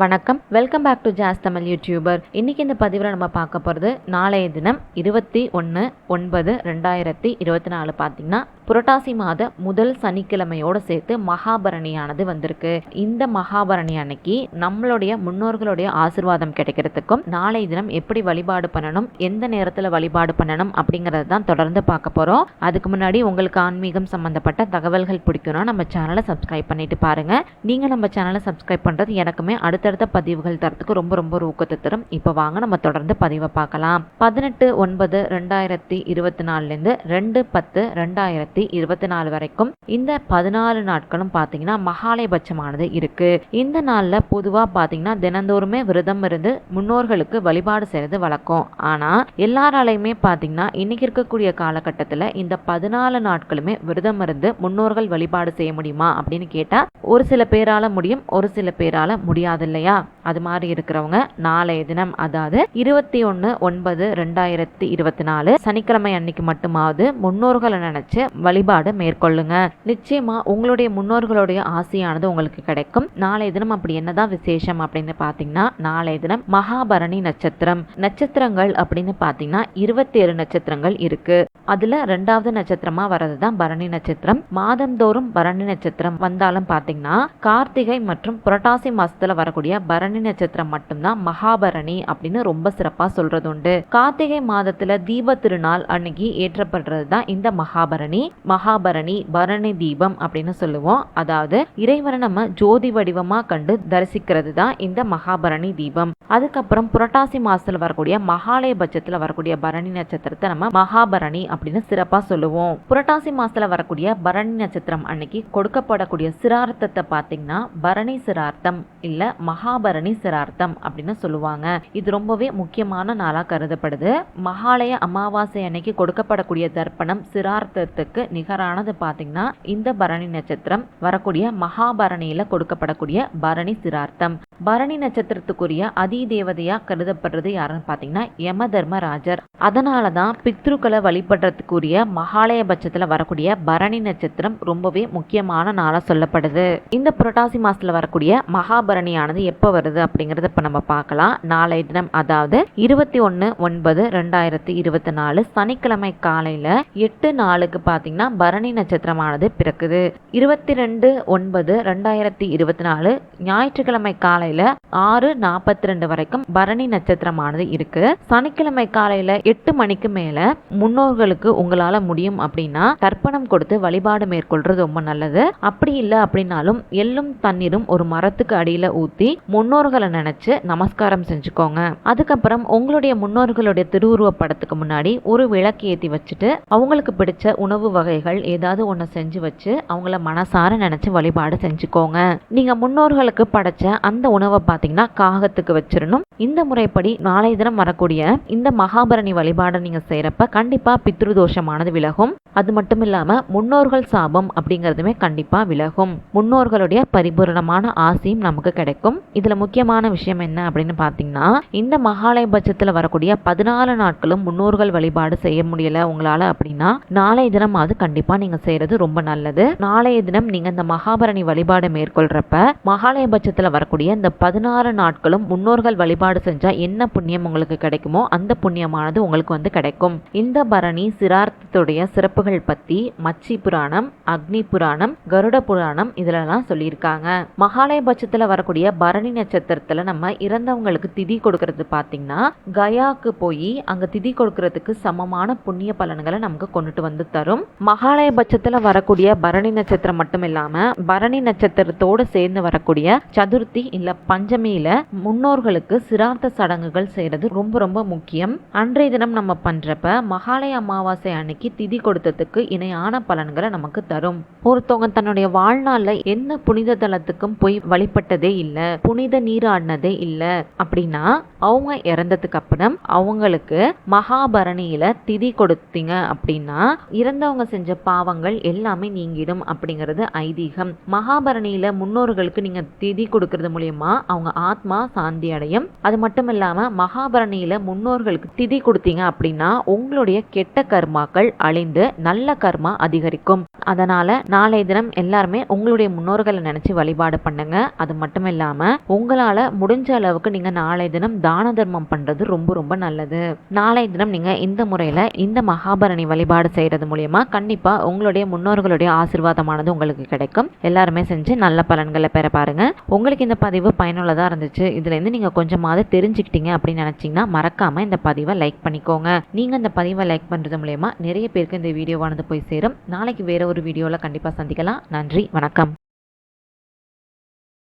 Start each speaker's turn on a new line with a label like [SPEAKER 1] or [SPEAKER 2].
[SPEAKER 1] வணக்கம். Welcome back to jazz Tamil YouTuber இன்றைக்கி இந்த பதிவில் நம்ம பார்க்க போகிறது நாளைய தினம் இருபத்தி ஒன்று ஒன்பது ரெண்டாயிரத்தி இருபத்தி நாலு பார்த்தீங்கன்னா புரட்டாசி மாத முதல் சனிக்கிழமையோடு சேர்த்து மகாபரணியானது வந்திருக்கு. இந்த மகாபரணி அன்னைக்கு நம்மளுடைய முன்னோர்களுடைய ஆசிர்வாதம் கிடைக்கிறதுக்கும் நாளைய தினம் எப்படி வழிபாடு பண்ணணும் எந்த நேரத்தில் வழிபாடு பண்ணணும் அப்படிங்கிறது தான் தொடர்ந்து பார்க்க போகிறோம் அதுக்கு முன்னாடி உங்களுக்கு ஆன்மீகம் சம்மந்தப்பட்ட தகவல்கள் பிடிக்கணும் நம்ம சேனலை சப்ஸ்கிரைப் பண்ணிட்டு பாருங்கள் நீங்கள் நம்ம சேனலை சப்ஸ்கிரைப் பண்ணுறது எனக்குமே அடுத்தடுத்த பதிவுகள் தரத்துக்கு ரொம்ப ரொம்ப ஒரு ஊக்கத்தை தரும். இப்போ வாங்க நம்ம தொடர்ந்து பதிவை பார்க்கலாம். பதினெட்டு ஒன்பது ரெண்டாயிரத்தி இருபத்தி நாலுலேருந்து ரெண்டு பத்து ரெண்டாயிரத்தி இருபத்தி நாலு வரைக்கும் இந்த பதினாலு நாட்களும் பார்த்தீங்கன்னா மகாலயபட்சமானது இருக்கு. இந்த நாளில் பொதுவாக பார்த்தீங்கன்னா தினந்தோறுமே விரதம் இருந்து முன்னோர்களுக்கு வழிபாடு செய்கிறது வழக்கம். ஆனால் எல்லாராலையுமே பார்த்தீங்கன்னா இன்னைக்கு இருக்கக்கூடிய காலகட்டத்தில் இந்த பதினாலு நாட்களுமே விரதம் இருந்து முன்னோர்கள் வழிபாடு செய்ய முடியுமா அப்படின்னு கேட்டால் ஒரு சில பேரால முடியும் ஒரு சில பேரால முடியாது இல்லையா? அது மாதிரி இருக்கிறவங்க நாளைய தினம் அதாவது இருபத்தி ஒன்று ஒன்பது ரெண்டாயிரத்தி இருபத்தி நாலு சனிக்கிழமை அன்னைக்கு மட்டுமாவது முன்னோர்களை நினைச்சு வழிபாடு மேற்கொள்ளுங்க. நிச்சயமா உங்களுடைய முன்னோர்களுடைய ஆசையானது உங்களுக்கு கிடைக்கும். நாளைய தினம் அப்படி என்னதான் விசேஷம் அப்படின்னு பார்த்தீங்கன்னா நாளைய தினம் மகாபரணி நட்சத்திரம். நட்சத்திரங்கள் அப்படின்னு பார்த்தீங்கன்னா இருபத்தி ஏழு நட்சத்திரங்கள் இருக்கு. அதுல ரெண்டாவது நட்சத்திரமா வர்றது தான் பரணி நட்சத்திரம். மாதந்தோறும் பரணி நட்சத்திரம் வந்தாலும் பார்த்தீங்கன்னா கார்த்திகை மற்றும் புரட்டாசி மாசத்துல வர வரக்கூடிய பரணி நட்சத்திரம் மட்டும்தான் மகாபரணி அப்படின்னு ரொம்ப சிறப்பா சொல்றது உண்டு கார்த்திகை மாதத்துல தீப திருநாள் அன்னைக்கு ஏற்றப்படுறது தான் இந்த மகாபரணி. மகாபரணி பரணி தீபம் அப்படின்னு சொல்லுவோம். அதாவது இறைவனை நம்ம ஜோதி வடிவமா கண்டு தரிசிக்கிறது தான் இந்த மகாபரணி தீபம். அதுக்கப்புறம் புரட்டாசி மாசத்துல வரக்கூடிய மகாலய பட்சத்துல வரக்கூடிய பரணி நட்சத்திரத்தை நம்ம மகாபரணி அப்படின்னு சிறப்பா சொல்லுவோம். புரட்டாசி மாசத்துல வரக்கூடிய பரணி நட்சத்திரம் அன்னைக்கு கொடுக்கப்படக்கூடிய சிரார்த்தத்தை பார்த்தீங்கன்னா பரணி சிரார்த்தம் இல்ல மகாபரணி சிரார்த்தம் அப்படின்னு சொல்லுவாங்க. இது ரொம்பவே முக்கியமான நாளா கருதப்படுது. மகாலய அமாவாசை அன்னைக்கு கொடுக்கப்படக்கூடிய தர்ப்பணம் சிரார்த்தத்துக்கு நிகரானது பார்த்தீங்கன்னா இந்த பரணி நட்சத்திரம் வரக்கூடிய மகாபரணியில கொடுக்கப்படக்கூடிய பரணி சிரார்த்தம். பரணி நட்சத்திரத்துக்குரிய அதி தேவதையா கருதப்படுறது யாருன்னு பார்த்தீங்கன்னா யம தர்மராஜர் அதனால தான் பித்ருக்களை வழிபடுறதுக்குரிய மகாலய பட்சத்தில் வரக்கூடிய பரணி நட்சத்திரம் ரொம்பவே முக்கியமான நாளாக சொல்லப்படுது. இந்த புரட்டாசி மாசத்துல வரக்கூடிய மகாபரணியான ஆனது எப்போ வருது அப்படிங்கறத இப்போ நம்ம பார்க்கலாம். நாளைய தினம் அதாவது இருபத்தி ஒன்று ஒன்பது ரெண்டாயிரத்தி இருபத்தி நாலு சனிக்கிழமை காலையில் எட்டு நாளுக்கு பார்த்தீங்கன்னா பரணி நட்சத்திரமானது பிறக்குது. இருபத்தி ரெண்டு ஒன்பது ரெண்டாயிரத்தி இருபத்தி நாலு ஞாயிற்றுக்கிழமை காலையில் ஆறு நாற்பத்தி ரெண்டு வரைக்கும் பரணி நட்சத்திரமானது இருக்கு. சனிக்கிழமை காலையில் எட்டு மணிக்கு மேலே முன்னோர்களுக்கு உங்களால் முடியும் அப்படின்னா தர்ப்பணம் கொடுத்து வழிபாடு மேற்கொள்றது ரொம்ப நல்லது. அப்படி இல்லை அப்படின்னாலும் எள்ளும் தண்ணீரும் ஒரு மரத்துக்கு அடியில் ஊற்றி முன்னோர்களை நினைச்சு நமஸ்காரம் செஞ்சுக்கோங்க. அதுக்கப்புறம் உங்களுடைய முன்னோர்களுடைய திருவுருவ படத்துக்கு முன்னாடி ஒரு விளக்கு ஏற்றி வச்சுட்டு அவங்களுக்கு பிடிச்ச உணவு வகைகள் ஏதாவது ஒன்று செஞ்சு வச்சு அவங்கள மனசார நினைச்சு வழிபாடு செஞ்சுக்கோங்க. நீங்க முன்னோர்களுக்கு படைச்ச அந்த உணவை பார்த்தீங்கன்னா காகத்துக்கு வச்சிடணும். இந்த முறைப்படி நாளை தினம் வரக்கூடிய இந்த மகாபரணி வழிபாடை நீங்க செய்யறப்ப கண்டிப்பா பித்ருதோஷமானது விலகும். அது மட்டும் இல்லாம முன்னோர்கள் சாபம் அப்படிங்கிறதுமே கண்டிப்பா விலகும். முன்னோர்களுடைய பரிபூரணமான ஆசையும் நமக்கு கிடைக்கும். இதுல முக்கியமான விஷயம் என்ன அப்படின்னு பார்த்தீங்கன்னா இந்த மகாலய பட்சத்துல வரக்கூடிய பதினாலு நாட்களும் முன்னோர்கள் வழிபாடு செய்ய முடியல உங்களால அப்படின்னா நாளைய தினம் அது கண்டிப்பா நீங்க செய்யறது ரொம்ப நல்லது. நாளைய தினம் நீங்க இந்த மகாபரணி வழிபாடு மேற்கொள்றப்ப மகாலய பட்சத்துல வரக்கூடிய இந்த பதினாறு நாட்களும் முன்னோர்கள் வழிபாடு செஞ்சா என்ன புண்ணியம் உங்களுக்கு கிடைக்குமோ அந்த புண்ணியமானது உங்களுக்கு வந்து கிடைக்கும். இந்த பரணி சிரார்த்தத்துடைய சிறப்புகள் பத்தி மச்சி புராணம் அக்னி புராணம் கருட புராணம் இதுலலாம் சொல்லியிருக்காங்க. மகாலய பட்சத்தில் வரக்கூடிய பரணி நட்சத்திரத்துல நம்ம இறந்தவங்களுக்கு திதி கொடுக்கறது பாத்தீங்கன்னா கயாக்கு போய் அங்க திதி கொடுக்கறதுக்கு சமமான புண்ணிய பலன்களை நமக்கு கொண்டுட்டு வந்து தரும். மகாலய பட்சத்துல வரக்கூடிய பரணி நட்சத்திரம் மட்டும் இல்லாம பரணி நட்சத்திரத்தோடு சேர்ந்து வரக்கூடிய சதுர்த்தி இல்ல பஞ்சமியில முன்னோர்களுக்கு சிரார்த்த சடங்குகள் செய்யறது ரொம்ப ரொம்ப முக்கியம். அன்றைய தினம் நம்ம பண்றப்ப மகாலய அமாவாசை அன்னைக்கு திதி கொடுத்ததுக்கு இணையான பலன்களை நமக்கு தரும். ஒருத்தவங்க தன்னுடைய வாழ்நாளில் எந்த புனித தலத்துக்கும் போய் வழிபட்டதே இல்லை. புனித நீராடினதே இல்ல அப்படின்னா அவங்க இறந்ததுக்கு அப்புறம் அவங்களுக்கு மகாபரணியில திதி கொடுத்தீங்க அப்படின்னா இறந்தவங்க செஞ்ச பாவங்கள் எல்லாமே நீங்கிடும் அப்படிங்கிறது ஐதீகம். மகாபரணியில முன்னோர்களுக்கு நீங்க திதி கொடுக்கறது மூலியமா அவங்க ஆத்மா சாந்தி அடையும். அது மட்டும் இல்லாம மகாபரணியில முன்னோர்களுக்கு திதி கொடுத்தீங்க அப்படின்னா உங்களுடைய கெட்ட கர்மாக்கள் அழிந்து நல்ல கர்மா அதிகரிக்கும். அதனால நாளைய தினம் எல்லாருமே உங்களுடைய முன்னோர்களை நினைச்சு வழிபாடு பண்ணுங்க. அது மட்டும் இல்லாம உங்களால் முடிஞ்ச அளவுக்கு நீங்கள் நாளை தினம் தான தர்மம் பண்ணுறது ரொம்ப ரொம்ப நல்லது. நாளை தினம் நீங்கள் இந்த முறையில் இந்த மகாபரணி வழிபாடு செய்கிறது மூலியமா கண்டிப்பாக உங்களுடைய முன்னோர்களுடைய ஆசீர்வாதமானது உங்களுக்கு கிடைக்கும். எல்லாருமே செஞ்சு நல்ல பலன்களை பெற பாருங்க. உங்களுக்கு இந்த பதிவு பயனுள்ளதாக இருந்துச்சு இதுலேருந்து நீங்கள் கொஞ்சமாவது தெரிஞ்சுக்கிட்டீங்க அப்படின்னு நினச்சிங்கன்னா மறக்காமல் இந்த பதிவை லைக் பண்ணிக்கோங்க. நீங்கள் இந்த பதிவை லைக் பண்ணுறது மூலயமா நிறைய பேருக்கு இந்த வீடியோவானது போய் சேரும். நாளைக்கு வேற ஒரு வீடியோவில் கண்டிப்பாக சந்திக்கலாம். நன்றி வணக்கம்.